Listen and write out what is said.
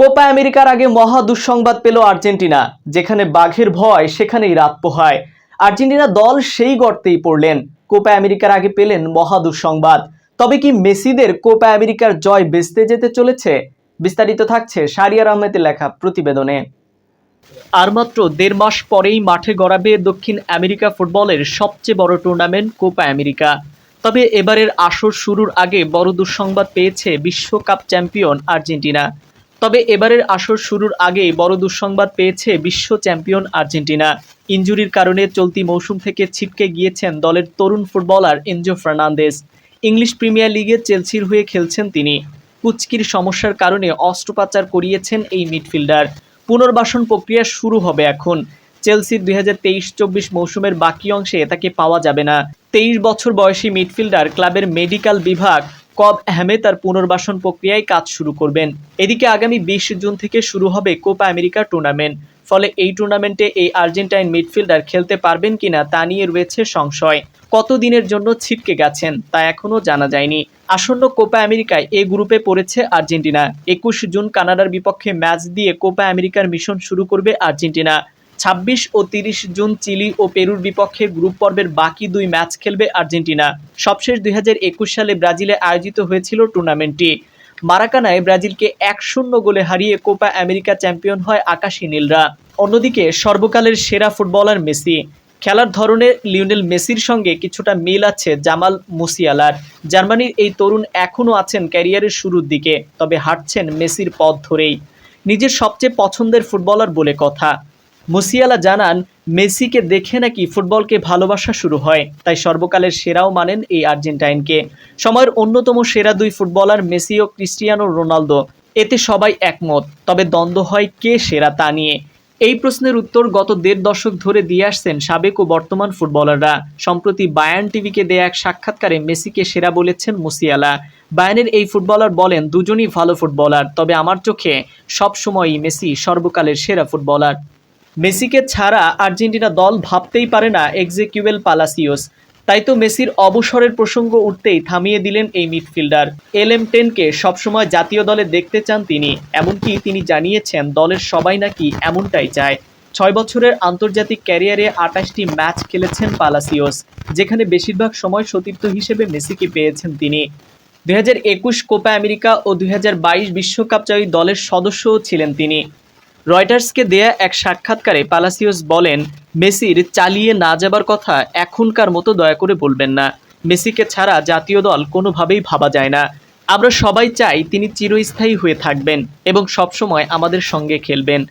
Copa আমেরিকার আগে মহা দুঃসংবাদ পেল আর্জেন্টিনা, যেখানে বাঘের ভয় সেখানেই রাত পোহায়। আর্জেন্টিনা দল সেই গর্তেই পড়লেন। কোপা আমেরিকার আগে পেলেন মহা দুঃসংবাদ। তবে কি মেসিদের কোপা আমেরিকার জয় বেচতে যেতে চলেছে? বিস্তারিত থাকছে সারিয়ার আহমেদের লেখা প্রতিবেদনে। আর মাত্র দেড় মাস পরেই মাঠে গড়াবে দক্ষিণ আমেরিকা ফুটবলের সবচেয়ে বড় টুর্নামেন্ট কোপা আমেরিকা। তবে এবারের আসর শুরুর আগে বড় দুঃসংবাদ পেয়েছে বিশ্বকাপ চ্যাম্পিয়ন আর্জেন্টিনা। তবে এবারের আসর শুরুর আগে বড় দুঃসংবাদ পেয়েছে বিশ্ব চ্যাম্পিয়ন আর্জেন্টিনা। ইনজুরির কারণে চলতি মৌসুম থেকে ছিটকে গিয়েছেন দলের তরুণ footballer Enzo Fernandez. English premier লিগে চেলসির হয়ে খেলছেন তিনি। কুচকির সমস্যার কারণে অস্ত্রোপচার করিয়েছেন এই মিডফিল্ডার। পুনর্বাসন প্রক্রিয়া শুরু হবে এখন। চেলসির দুই হাজার তেইশ চব্বিশ মৌসুমের বাকি অংশে তাকে পাওয়া যাবে না। তেইশ বছর বয়সী মিডফিল্ডার ক্লাবের মেডিকেল বিভাগ কব আহমে তার পুনর্বাসন প্রক্রিয়ায় কাজ শুরু করবেন। এদিকে আগামী বিশ জুন থেকে শুরু হবে কোপা আমেরিকা টুর্নামেন্ট। ফলে এই টুর্নামেন্টে এই আর্জেন্টাইন মিডফিল্ডার খেলতে পারবেন কিনা তা নিয়ে রয়েছে সংশয়। কত দিনের জন্য ছিটকে গেছেন তা এখনও জানা যায়নি। আসন্ন কোপা আমেরিকায় এ গ্রুপে পড়েছে আর্জেন্টিনা। একুশ জুন কানাডার বিপক্ষে ম্যাচ দিয়ে কোপা আমেরিকার মিশন শুরু করবে আর্জেন্টিনা। ছাব্বিশ ও তিরিশ জুন চিলি ও পেরুর বিপক্ষে গ্রুপ পর্বের বাকি দুই ম্যাচ খেলবে আর্জেন্টিনা। সবশেষ দুই হাজার একুশ সালে ব্রাজিলে আয়োজিত হয়েছিল টুর্নামেন্টটি। মারাকানায় ব্রাজিলকে এক শূন্য গোলে হারিয়ে কোপা আমেরিকা চ্যাম্পিয়ন হয় আকাশী নীলরা। অন্যদিকে সর্বকালের সেরা ফুটবলার মেসি। খেলার ধরনে লিওনেল মেসির সঙ্গে কিছুটা মিল আছে জামাল মুসিয়ালার। জার্মানির এই তরুণ এখনও আছেন ক্যারিয়ারের শুরুর দিকে, তবে হাঁটছেন মেসির পথ ধরেই। নিজের সবচেয়ে পছন্দের ফুটবলার বলে কথা। মুসিয়ালা জানান, মেসিকে দেখে নাকি ফুটবলকে ভালোবাসা শুরু হয়, তাই সর্বকালের সেরাও মানেন এই আর্জেন্টাইনকে। সময়ের অন্যতম সেরা দুই ফুটবলার মেসি ও ক্রিস্টিয়ানো রোনালদো, এতে সবাই একমত, তবে দ্বন্দ্ব হয় কে সেরা তা নিয়ে। এই প্রশ্নের উত্তর গত দেড় দশক ধরে দিয়ে আসছেন সাবেক ও বর্তমান ফুটবলাররা। সম্প্রতি বায়ান টিভিকে দেয়া এক সাক্ষাৎকারে মেসিকে সেরা বলেছেন মুসিয়ালা। বায়ানের এই ফুটবলার বলেন, দুজনই ভালো ফুটবলার, তবে আমার চোখে সবসময়ই মেসি সর্বকালের সেরা ফুটবলার। মেসিকে ছাড়া আর্জেন্টিনা দল ভাবতেই পারে না এক্সেকিউয়েল পালাসিওস। তাই তো মেসির অবসরের প্রসঙ্গ উঠতেই থামিয়ে দিলেন এই মিডফিল্ডার। এল এম টেনকে সবসময় জাতীয় দলে দেখতে চান তিনি, এমনকি তিনি জানিয়েছেন দলের সবাই নাকি এমনটাই চায়। ছয় বছরের আন্তর্জাতিক ক্যারিয়ারে আটাশটি ম্যাচ খেলেছেন পালাসিওস, যেখানে বেশিরভাগ সময় সতীর্থ হিসেবে মেসিকে পেয়েছেন তিনি। দুই হাজার একুশ কোপা আমেরিকা ও দুই বিশ্বকাপ জয়ী দলের সদস্যও ছিলেন তিনি। রয়টার্সকে দেয়া এক সাক্ষাৎকারে পালাসিওস বলেন, মেসির চালিয়ে না যাবার কথা এখনকার মতো দয়া করে বলবেন না। মেসিকে ছাড়া জাতীয় দল কোনোভাবেই ভাবা যায় না। আমরা সবাই চাই তিনি চিরস্থায়ী হয়ে থাকবেন এবং সবসময় আমাদের সঙ্গে খেলবেন।